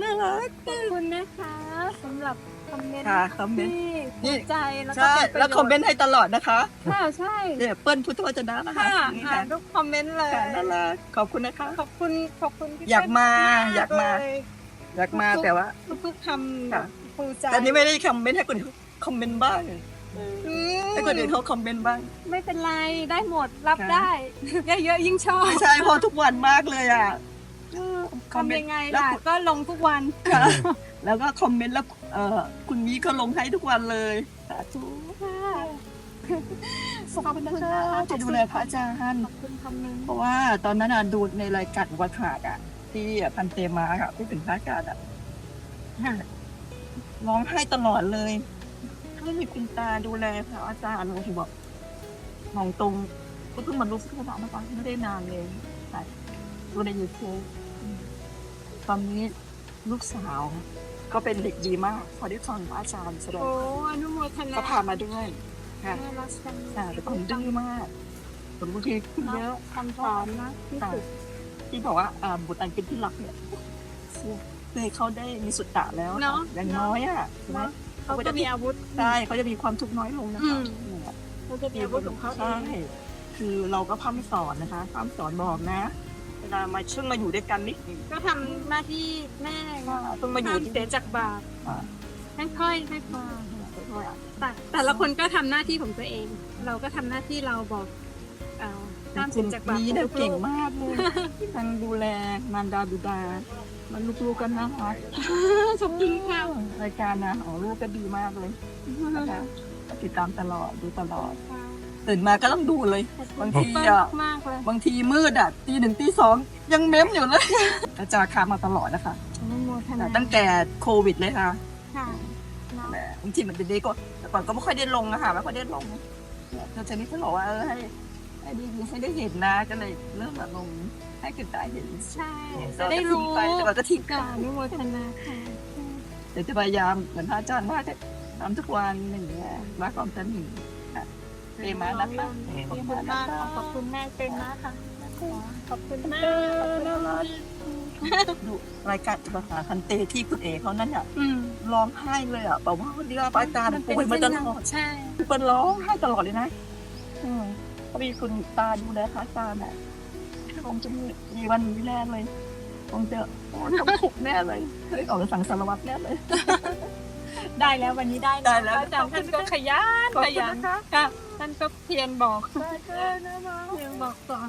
น่ารัก ขอบคุณนะคะสำหรับคอมเมนต์ค่ะคอมเมนต์ ที่นี่ถูกใจแล้วก็ใช่เป็นประโยชน์แล้วคอมเมนต์ให้ตลอดนะคะค่ะใช่เนี่ยเปิ้ลพุทธวจนะนะคะค่ะนี่อ่าค่ะนทุกคอมเมนต์เลย ค่ะน่ารักขอบคุณนะคะ ขอบคุณขอบคุณพี่อยากมาเปิ้ลอยากมา เลยอยากมาแต่ว่า ทุกๆคำค่ะภูใจแต่นี่ไม่ได้คอมเมนต์ให้คนอื่นคอมเมนต์บ้างอืมให้คนอื่นเขาคอมเมนต์บ้าง ไม่เป็นไรได้หมดรับค่ะ ได้เยอะๆยิ่งชอบ ไม่ใช่เพอทุกวันมากเลยอะ คอมเมทำนยัต์งไงแล้วล่ะ คุณก็ลงทุกวัน ค่ะแล้วก็คอมเมนต์แล้วเอ่อคุณมีก็ลงให้ทุกวันเลยสาธุค่ะขอบคุณนะคะจะดูแลพระอาจารย์ ขอบคุณคำนึงเพราะว่าตอนนั้นอะดูในรายการวัดขาดอะ ที่พันเตมาค่ะที่เป็นพระอาจารย์อะร้องไห้ตลอดเลยให้มีคุณตาดูแลพระอาจารย์เลยที่บอกมองตรงก็เพิ่งมารู้สึกว่านะคะไม่ได้นานเลยใช่ดูในยูทูบ ตอนนี้ลูกสาวก็เป็นเด็กดีมาก พอได้ฟังพระอาจารย์แสดงโอ้อนุโมทนาก็พามาด้วยค่ะน่ารักจังค่ะแต่คนดื้อมากคนบางทีเยอะคำสอนนะที่ค่ะสุดที่บอกว่าอ่าบุตรอันเป็นที่รักเนี่ยคือให้เขาได้มีสุตตะแล้วเนาะอย่างน้อยอะใช่ไหมเนาะเขาก็มีอาวุธใช่เขาจะมีความทุกข์น้อยลงนะอืคะมเนี่ยเขาจะมีอาวุธของเขาเอใช่งคือเราก็พร่ำสอนนะคะพร่ำสอนบอกนะ เวลามาช่วงมาอยู่ด้วยกันนิดนึงก็ทำหน้าที่แม่ว่าต้องมาอยู่ห้ามที่ เสียจากบาปอ่า ค่อยๆค่อยค่อยๆอะๆแต่แต่ละคนก็ทำหน้าที่ของตัวเอง เราก็ทำหน้าที่เราบอกเอ่อห้ามคุเสีณยจากบาปนี้เนี่ยของลูเก่งมากเลยทั้งดูแลมารดาบิดา มันลูกๆกันนะคะขอบคุณค่ะรายการนะของลูกก็ดีมากเลยนะคะติดตามตลอดดูตลอด ตื่นมาก็ต้องดูเลย บางทีเปิ้ลอะมากเลยบางทีมืดอะตีหนึ่งตีสองยังเม้มอยู่เลยอาจารย์ค้ามาตลอดนะคะอนุโมทนาตั้งแต่โควิดเลยค่ะค่ะเนาะแต่บางทีมันจะดีก็แต่ก่อนก็ไม่ค่อยได้ลงนะคะไม่ค่อยได้ลงเธอชนิดเขาบอกว่าเออให้ให้ดีให้ได้เห็นนะก็เลยเริ่มมาลงให้คุณตาเห็นใช่เราจะได้รู้ทิ้งไปแต่ก่อนก็ทิ้งค่ะไปอนุโมทนาค่ะเดี๋ยวจะพยายามเหมือนพระอาจารย์ว่าจะทำทุกวันอย่างเงี้ยรักความสนิท ค่ะเปมานะคะขอบคุณมากค่ะขอบคุณแม่เป็นมากค่ะ ขอบคุณมากน่ารักดูรายการภาษาคันเตที่คุณเอเขานั่นอะอืมร้องไห้เลยอะบอกว่าวันนี้พระอาจารย์ป่วยมาตลอดใช่เปิ้ลร้องไห้ตลอดเลยนะอืมก็มีคุณตาดูแลพระอาจารย์อะคงจะมีมีวันนี้แน่เลยคงจะโอ้ต้องขุกแน่เลยเฮ้ยออกสังสารวัตรแน่เลย ได้แล้ววันนี้ได้ได้แล้วอาจารย์ท่านก็ขยันขอบขคุณยันนะคะค่ะท่านก็เพียรบอกได้ค่ะนะเพียรบอกสอน